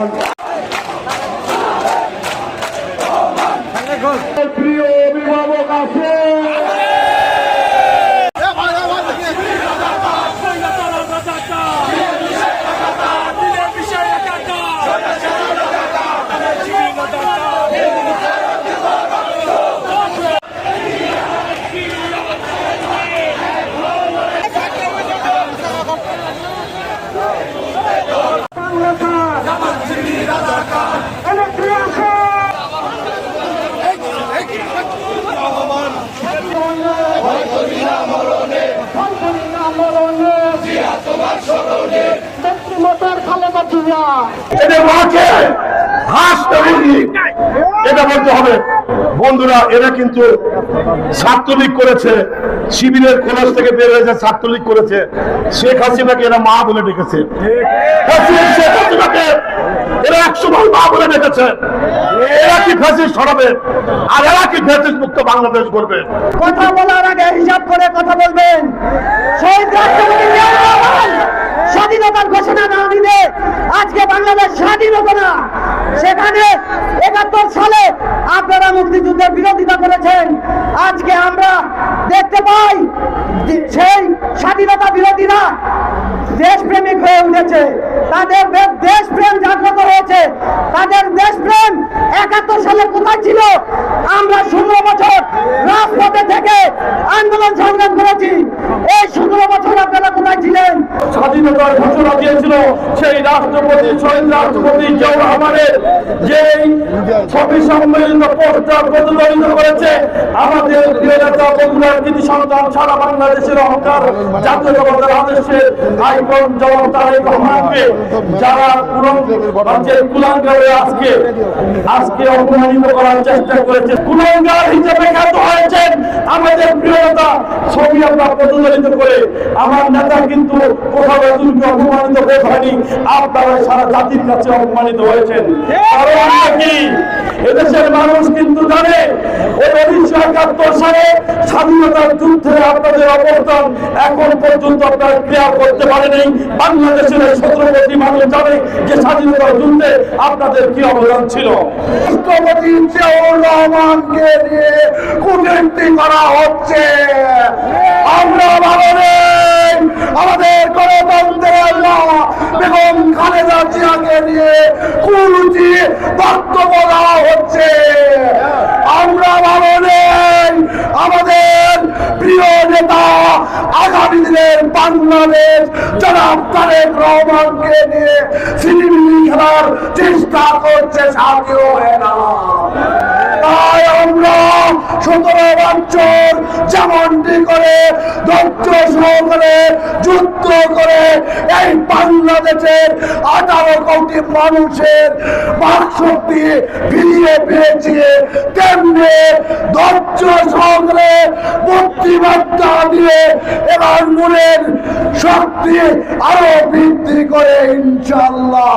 প্রিয় এদের মাকে এটা বলতে হবে। বন্ধুরা এরা কিন্তু ছাত্রলীগ করেছে। শিবিরের খোলস থেকে বের হয়েছে ছাত্রলীগ করেছে। শেখ হাসিনাকে এরা মা বলে ডেকেছে। শেখ হাসিনাকে এরা একশো বার মা বলে ডেকেছে। কি ফ্যাসিস্ট সরাবে আর এরা কি ফ্যাসিস্ট মুক্ত বাংলাদেশ করবে কথা বলার আগে হিসাব করে কথা বলবেন। শহীদ স্বাধীনতার ঘোষণা না দিলে আজকে বাংলাদেশ স্বাধীন হতো না। সেখানে একাত্তর সালে আপনারা মুক্তিযুদ্ধের বিরোধিতা করেছেন। আজকে আমরা দেখতে পাই সেই স্বাধীনতা বিরোধীরা দেশপ্রেমিক হয়ে উঠেছে। তাদের দেশ দেশপ্রেম জাগ্রত হয়েছে। তাদের দেশপ্রেম একাত্তর সালে কোথায় ছিল? আমরা ষোলো বছর রাজপথে থেকে আন্দোলন সংগ্রাম করেছি। এই ষোলো বছর আপনারা কোথায় ছিলেন? স্বাধীনতার ঘোষণা দিয়েছিল সেই রাষ্ট্রপতি শহীদ রাষ্ট্রপতি জিয়াউর রহমানের। যে ছবি সম্মেলন পোস্টার প্রতিদ্বন্দ্বিত করেছে, আমাদের প্রিয় বন্ধুরা, কৃতি সন্তান সারা বাংলাদেশের অহংকার জাতীয়তাবাদের আদেশের আইকন জবাব তারেক রহমানকে, যারা কুলাঙ্গারে আজকে আজকে অপমানিত করার চেষ্টা করেছে, কুলাঙ্গার হিসেবে খ্যাত হয়েছেন আমাদের প্রিয় ছবি আমরা প্রতিদ্বন্দ্বিত করে আমার নেতা কিন্তু কোথাও এতটুকু অপমানিত হয়ে হয়নি আপনারা সারা জাতির কাছে অপমানিত হয়েছেন। এদেশের মানুষ কিন্তু জানে উনিশশো একাত্তর সালে স্বাধীনতার যুদ্ধে আপনাদের অবস্থান এখন পর্যন্ত আপনারা ক্রিয়া করতে পারেনি বাংলাদেশের সতেরো কোটি মানুষ জানে যে স্বাধীনতার যুদ্ধে আপনাদের কি অবদান ছিল। রাষ্ট্রপতি জিয়াউর রহমানকে নিয়ে কুটনীতি করা হচ্ছে। আমরা ভাবলেন আমাদের গণতন্ত্রের মা বেগম খালেদা জিয়াকে নিয়ে কুরুচি বক্তব্য দেওয়া হচ্ছে। আমরা ভাবলেন আমাদের প্রিয় নেতা আগামী দিনের বাংলাদেশ জনাব তারেক রহমানকে নিয়ে সিনেমি খেলার চেষ্টা করছে সাথীয় না তাই আমরা বছর যেমনটি করে, ধৈর্য সহকারে যুদ্ধ করে এই বাংলাদেশের আঠারো কোটি মানুষের বাকশক্তি ফিরিয়ে পেয়েছি তেমনি ধৈর্য সহকারে বুদ্ধিমত্তা দিয়ে এবার মনের শক্তি আরও বৃদ্ধি করে ইনশাল্লাহ